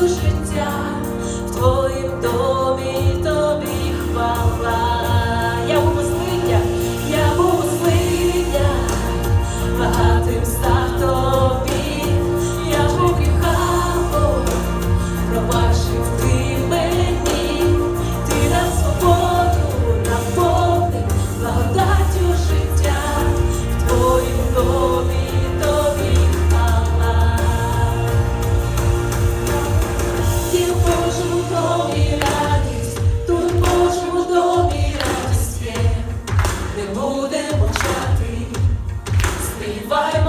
життя в твоїм домі. if I